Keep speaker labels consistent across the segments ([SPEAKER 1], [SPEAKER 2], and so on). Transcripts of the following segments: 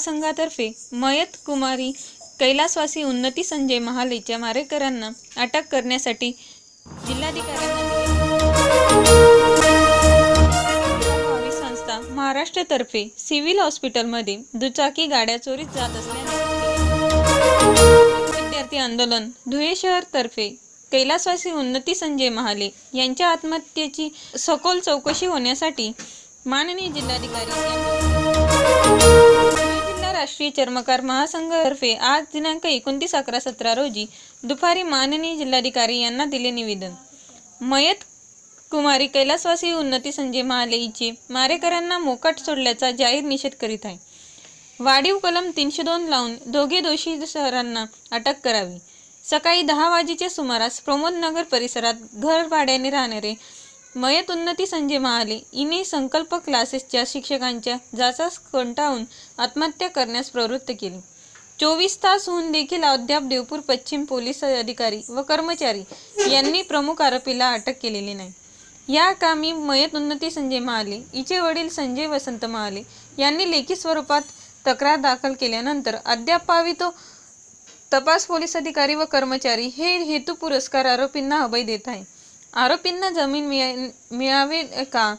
[SPEAKER 1] महासंघातर्फे मयत कुमारी कैलासवासी उन्नती संजय महालेच्या मारेकरांना अटक करण्यासाठी जिल्हाधिकाऱ्यांना संस्था महाराष्ट्रतर्फे सिव्हिल हॉस्पिटलमध्ये दुचाकी गाड्या चोरीत जात असल्याने विद्यार्थी आंदोलन धुळे शहरतर्फे कैलासवासी उन्नती संजय महाले यांच्या आत्महत्येची सखोल चौकशी होण्यासाठी माननीय जिल्हाधिकारी राष्ट्रीय चर्मकार महासंघातर्फे आज दिनांक एकोणतीस अकरा सतरा रोजी दुपारी माननीय जिल्हाधिकारी यांना दिले निवेदन. मयत कुमारी कैलासवासी उन्नती संजय महालेईचे हिचे मारेकरांना मोकाट सोडल्याचा जाहीर निषेध करीत आहे. वाढीव कलम तीनशे दोन लावून दोघे दोषी शहरांना अटक करावी. सकाळी दहा वाजेच्या सुमारास प्रमोद नगर परिसरात घर भाड्याने राहणारे मयत उन्नती संजय महाले इने संकल्प क्लासेसच्या शिक्षकांच्या जाचास कंटाळून आत्महत्या करण्यास प्रवृत्त केली. चोवीस तास होऊन देखील अद्याप देवपूर पश्चिम पोलीस अधिकारी व कर्मचारी यांनी प्रमुख आरोपीला अटक केलेली नाही. या कामी मयत उन्नती संजय महाले हिचे वडील संजय वसंत महाले यांनी लेखी स्वरूपात तक्रार दाखल केल्यानंतर अद्याप तो तपास पोलीस अधिकारी व कर्मचारी हे हेतू पुरस्कार आरोपींना अभय देत आहे. आरोपींना जमीन मिळ मिळावे का?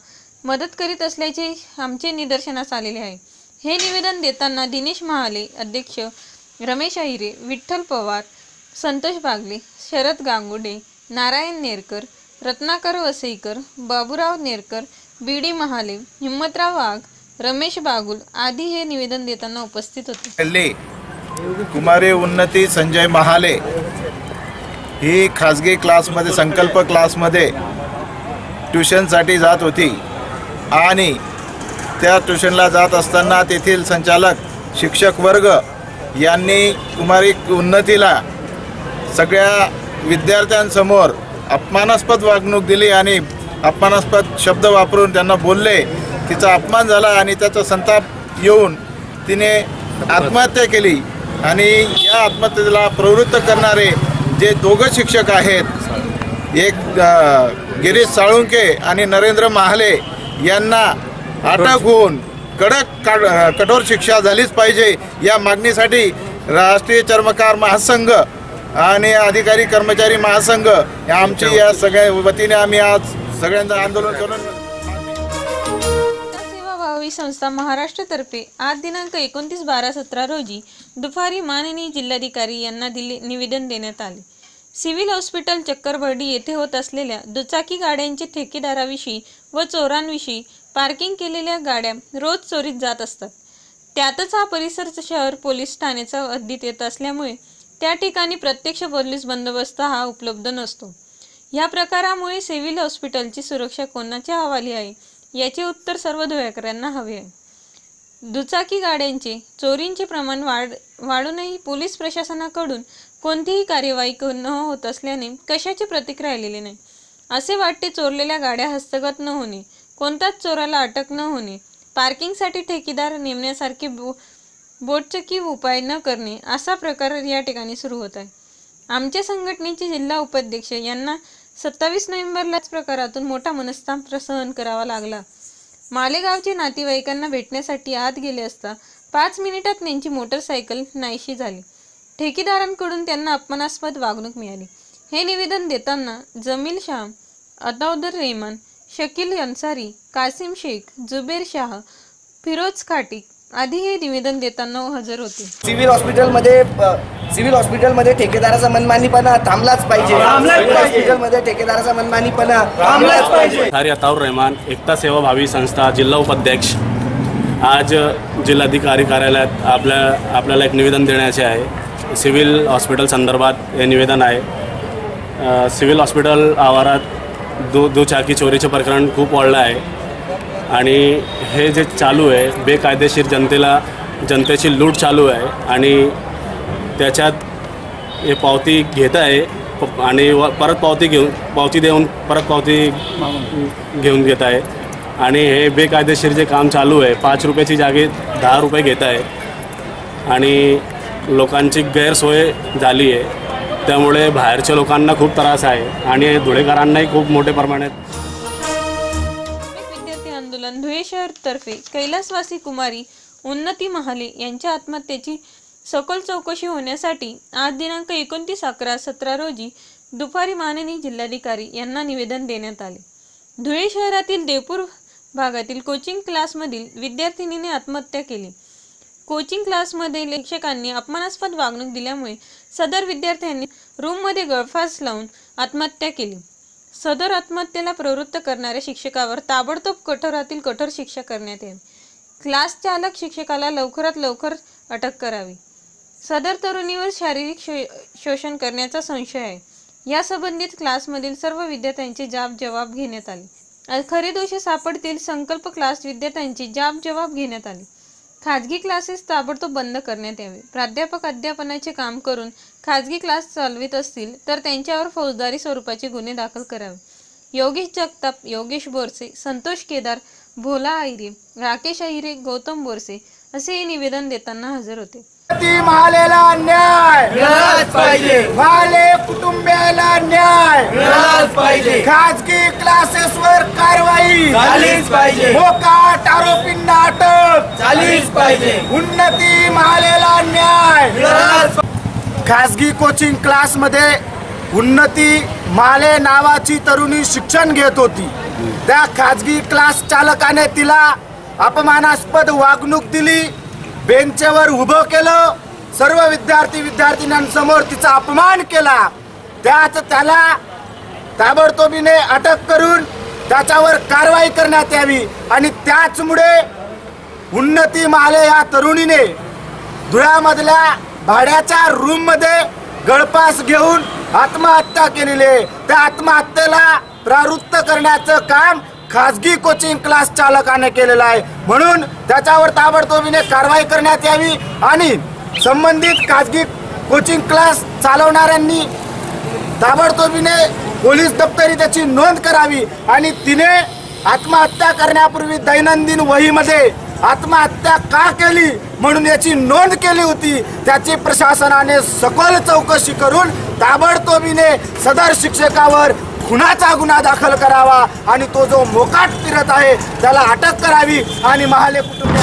[SPEAKER 1] मदत करीत असल्याचे आमचे निदर्शनास आलेले आहे. हे निवेदन देताना दिनेश महाले अध्यक्ष रमेश अहिरे विठ्ठल पवार संतोष बागले शरद गांगुडे नारायण नेरकर रत्नाकर वसईकर बाबूराव नेरकर बी डी महाले हिम्मतराव वाघ रमेश बागुल आदी हे निवेदन देताना उपस्थित होते.
[SPEAKER 2] कुमारी उन्नती संजय महाले ही खाजगी क्लासमध्ये संकल्प क्लासमध्ये ट्युशनसाठी जात होती. आणि त्या ट्युशनला जात असताना तेथील संचालक शिक्षक वर्ग यांनी कुमारी उन्नतीला सगळ्या विद्यार्थ्यांसमोर अपमानास्पद वागणूक दिली आणि अपमानास्पद शब्द वापरून त्यांना बोलले. तिचा अपमान झाला आणि त्याचा संताप येऊन तिने आत्महत्या केली. आणि या आत्महत्येला प्रवृत्त करणारे जे दोघं शिक्षक आहेत एक गिरीश साळुंके आणि नरेंद्र महाले यांना अटक होऊन कडक कठोर शिक्षा झालीच पाहिजे. या मागणीसाठी राष्ट्रीय चर्मकार महासंघ आणि अधिकारी कर्मचारी महासंघ या आमची या सगळ्या वतीने आम्ही आज सगळ्यांचं आंदोलन करून
[SPEAKER 1] संस्था महाराष्ट्रतर्फे आज दिनांक एकोणतीस बारा सतरा रोजी दुपारी माननीय जिल्हाधिकारी यांना दिले निवेदन देण्यात आले. सिव्हिल हॉस्पिटल चक्करबर्डी येथे होत असलेल्या दुचाकी गाड्यांचे ठेकेदाराविषयी व चोरांविषयी पार्किंग केलेल्या गाड्या रोज चोरीत जात असतात. त्यातच हा परिसरचं शहर पोलीस ठाण्याचा हद्दीत येत असल्यामुळे त्या ठिकाणी प्रत्यक्ष पोलीस बंदोबस्त हा उपलब्ध नसतो. या प्रकारामुळे सिव्हिल हॉस्पिटलची सुरक्षा कोणाच्या हवाली आहे याचे उत्तर सर्व धुळ्याकरांना हवे आहे. दुचाकी गाड्यांचे चोरींचे प्रमाण वाढ वाढूनही पोलीस प्रशासनाकडून कोणतीही कार्यवाही न होत असल्याने कशाची प्रतीक राहिलेली नाही. असे वाटते चोरलेल्या गाड्या हस्तगत न होणे कोणत्याच चोराला अटक न होणे पार्किंगसाठी ठेकेदार नेमण्यासारखे बो बोटचकी उपाय न करणे असा प्रकार या ठिकाणी सुरू होत आहे. आमच्या संघटनेचे जिल्हा उपाध्यक्ष यांना सत्तावीस नोव्हेंबरलाच प्रकारातून मोठा मनस्ताप सहन करावा लागला. मालेगावचे नातेवाईकांना भेटण्यासाठी आत गेले असता पाच मिनिटात त्यांची मोटरसायकल नाहीशी झाली. ठेकेदारांकडून त्यांना अपमानास्पद वागणूक मिळाली. हे निवेदन देताना जमील शाह अताउदर रेहमान शकील अन्सारी कासिम शेख जुबेर शाह फिरोज खाटिक आदी हे निवेदन देताना हजर होते.
[SPEAKER 3] सिव्हिल हॉस्पिटलमध्ये सिव्हिल हॉस्पिटलमध्ये ठेकेदाराचा मनमानीपणा थांबलाच पाहिजे. सिव्हिल हॉस्पिटलमध्ये ठेकेदाराचा मनमानीपणा थांबलाच पाहिजे.
[SPEAKER 4] खारी अताउर रहमान एकता सेवा भावी संस्था जिल्हा उपाध्यक्ष. आज जिल्हाधिकारी कार्यालयात आपल्या आपल्याला एक निवेदन देण्याचे आहे. सिव्हिल हॉस्पिटल संदर्भात हे निवेदन आहे. अ, सिव्हिल हॉस्पिटल आवारात दु दुचाकी चोरीचे प्रकरण खूप वाढलं आहे. आणि हे जे चालू आहे बेकायदेशीर जनतेला जनतेची लूट चालू आहे आणि त्याच्यात हे पावती घेत आहे प- आणि व परत पावती घेऊन पावती देऊन परत पावती घेऊन घेत आहे. आणि हे बेकायदेशीर जे काम चालू आहे पाच रुपयाची जागे दहा रुपये घेत आहे. आणि लोकांची गैरसोय झाली आहे. त्यामुळे बाहेरच्या लोकांना खूप त्रास आहे आणि धुळेकरांनाही खूप मोठ्या प्रमाणात
[SPEAKER 1] विद्यार्थी धुळे शहर तर्फे कैलासवासी कुमारी उन्नती महाले यांच्या आत्महत्येची सखोल चौकशी होण्यासाठी आज दिनांक एकोणतीस अकरा सतरा रोजी दुपारी माननीय जिल्हाधिकारी यांना निवेदन देण्यात आले. धुळे शहरातील देवपूर भागातील कोचिंग क्लासमधील विद्यार्थिनीने आत्महत्या केली. कोचिंग क्लासमध्ये शिक्षकांनी अपमानास्पद वागणूक दिल्यामुळे सदर विद्यार्थ्यांनी रूममध्ये गळफास लावून आत्महत्या केली. सदर आत्महत्येला प्रवृत्त करणाऱ्या शिक्षकावर ताबडतोब कठोरातील कठोर शिक्षा करण्यात यावी. क्लास चालक शिक्षकाला लवकरात लवकर अटक करावी. सदर तरुणीवर शारीरिक शो शोषण करण्याचा संशय आहे. या संबंधित क्लासमधील सर्व विद्यार्थ्यांची जाब जबाब घेण्यात आली. खरे दोषी सापडतील संकल्प क्लास विद्यार्थ्यांची जाब जबाब घेण्यात आली. खाजगी क्लासेस ताबडतोब बंद करण्यात यावे. प्राध्यापक अध्यापनाचे काम करून खाजगी क्लास चालवित असतील तर त्यांच्यावर फौजदारी स्वरूपाचे गुन्हे दाखल करावे. योगेश जगताप योगेश बोरसे संतोष केदार भोला आहिरे राकेश अहिरे गौतम बोरसे असे हे निवेदन देताना हजर होते.
[SPEAKER 3] महालेला अन्याय.
[SPEAKER 5] मिळालाच पाहिजे.
[SPEAKER 3] महाले कुटुंबियाला न्याय.
[SPEAKER 5] मिळालाच पाहिजे.
[SPEAKER 3] खाजगी क्लासेसवर कारवाई.
[SPEAKER 5] झालीच पाहिजे.
[SPEAKER 3] मोकाट आरोपींना अटक.
[SPEAKER 5] झालीच पाहिजे.
[SPEAKER 3] उन्नती महालेला न्याय.
[SPEAKER 5] मिळालाच
[SPEAKER 3] खाजगी कोचिंग क्लासमध्ये उन्नती माले नावाची तरुणी शिक्षण घेत होती. त्या खाजगी क्लास चालकाने तिला अपमानास्पद वागणूक दिली. बेंचवर उभं केलं सर्व विद्यार्थी विद्यार्थिनींसमोर तिचा अपमान केला. त्याच त्याला ताबडतोबीने अटक करून त्याच्यावर कारवाई करण्यात यावी आणि त्याचमुळे उन्नती माले या तरुणीने धुळ्यामधल्या भाड्याच्या रूममध्ये गळपास घेऊन आत्महत्या केलेली आहे. त्या आत्महत्येला प्रवृत्त करण्याचं काम खाजगी कोचिंग क्लास चालकाने केलेला आहे. म्हणून त्याच्यावर ताबडतोबीने कारवाई करण्यात यावी आणि संबंधित खाजगी कोचिंग क्लास चालवणाऱ्यांनी ताबडतोबीने पोलीस दप्तरी त्याची नोंद करावी आणि तिने आत्महत्या करण्यापूर्वी दैनंदिन वहीमध्ये आत्महत्या का केली म्हणून याची नोंद केली होती त्याची प्रशासनाने सखोल चौकशी करून ताबडतोबीने सदर शिक्षकावर खुनाचा गुन्हा दाखल करावा आणि तो जो मोकाट फिरत आहे त्याला अटक करावी आणि महाले कुटुंब